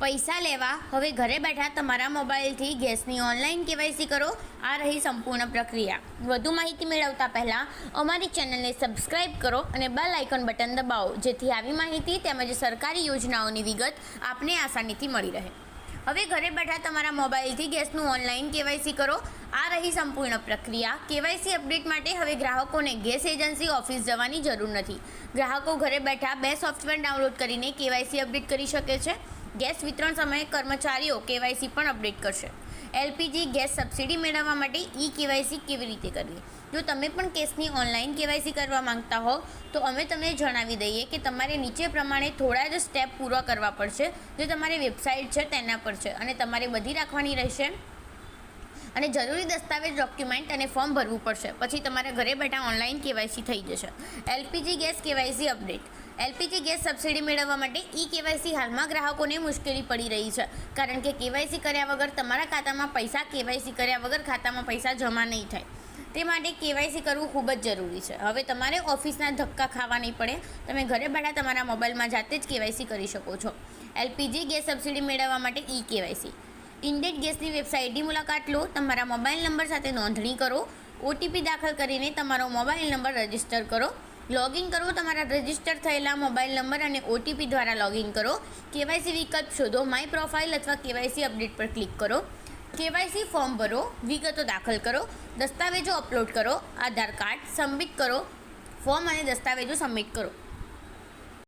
પૈસા લેવા. હવે ઘરે બેઠા તમારા મોબાઈલથી ગેસની ઓનલાઈન કેવાયસી કરો. આ રહી સંપૂર્ણ પ્રક્રિયા. વધુ માહિતી મેળવતા પહેલાં અમારી ચેનલને સબસ્ક્રાઇબ કરો અને બેલ આઇકોન બટન દબાવો. જેથી આવી માહિતી તેમજ સરકારી યોજનાઓની વિગત આપને આસાનીથી મળી રહે. હવે ઘરે બેઠા તમારા મોબાઈલથી ગેસનું ઓનલાઈન કેવાયસી કરો. આ રહી સંપૂર્ણ પ્રક્રિયા. કેવાયસી અપડેટ માટે હવે ગ્રાહકોને ગેસ એજન્સી ઓફિસ જવાની જરૂર નથી. ગ્રાહકો ઘરે બેઠા બે સોફ્ટવેર ડાઉનલોડ કરીને કેવાયસી અપડેટ કરી શકે છે. ગેસ વિતરણ સમયે કર્મચારીઓ કેવાયસી પણ અપડેટ કરશે. એલપીજી ગેસ સબસિડી મેળવવા માટે ઈ કેવાયસી કેવી રીતે કરવી? જો તમે પણ કેસની ઓનલાઈન કેવાયસી કરવા માંગતા હો તો અમે તમને જણાવી દઈએ કે તમારે નીચે પ્રમાણે થોડા જ સ્ટેપ પૂરા કરવા પડશે. જે તમારી વેબસાઇટ છે તેના પર છે અને તમારે બધી રાખવાની રહેશે. અને જરૂરી દસ્તાવેજ ડોક્યુમેન્ટ અને ફોર્મ ભરવું પડશે. પછી તમારા ઘરે બેઠા ઓનલાઈન કેવાયસી થઈ જશે. LPG gas KYC update. LPG gas subsidy મેળવવા માટે ઈ કેવાયસી હાલમાં ગ્રાહકોને મુશ્કેલી પડી રહી છે. કારણ કે કેવાયસી કર્યા વગર તમારા ખાતામાં પૈસા, કેવાયસી કર્યા વગર ખાતામાં પૈસા જમા નહીં થાય. તે માટે કેવાયસી કરવું ખૂબ જ જરૂરી છે. હવે તમારે ઓફિસના ધક્કા ખાવા નહીં પડે. તમે ઘરે બેઠા તમારા મોબાઈલમાં જાતે જ કેવાયસી કરી શકો છો. એલપીજી ગેસ સબસિડી મેળવવા માટે ઈ કેવાયસી ઇન્ડેટ ગેસની વેબસાઇટની મુલાકાત લો, તમારા મોબાઈલ નંબર સાથે નોંધણી કરો ઓટીપી દાખલ કરીને તમારો મોબાઈલ નંબર રજિસ્ટર કરો, લોગિન કરો તમારા રજિસ્ટર થયેલા મોબાઈલ નંબર અને ઓટીપી દ્વારા લોગિન કરો, કેવાયસી વિકલ્પ શોધો, માય પ્રોફાઇલ અથવા કેવાયસી અપડેટ પર ક્લિક કરો, કેવાયસી ફોર્મ ભરો, વિગતો દાખલ કરો, દસ્તાવેજો અપલોડ કરો, આધાર કાર્ડ સબમિટ કરો, ફોર્મ અને દસ્તાવેજો સબમિટ કરો.